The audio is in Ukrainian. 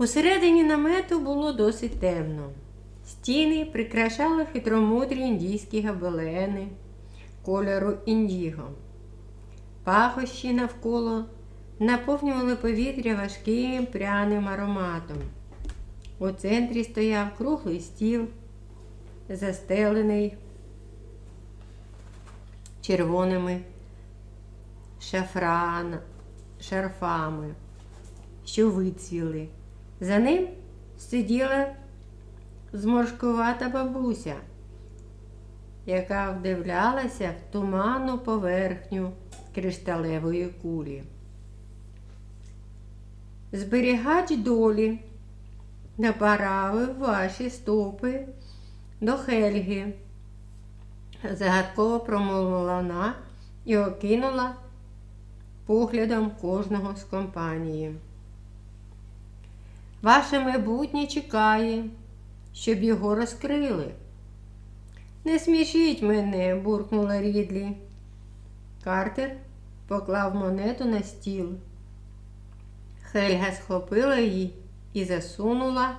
Усередині намету було досить темно. Стіни прикрашали хитромудрі індійські гобелени кольору індіго. Пахощі навколо наповнювали повітря важким пряним ароматом. У центрі стояв круглий стіл, застелений червоними шафран, шарфами, що вицвіли. За ним сиділа зморшкувата бабуся, яка вдивлялася в туманну поверхню кришталевої кулі. Зберігач долі направив ваші стопи до Хельги. Загадково промовила вона і окинула поглядом кожного з компанії. Ваше майбутнє чекає, щоб його розкрили. Не смішіть мене, буркнула Рідлі. Картер поклав монету на стіл. Хельга схопила її і засунула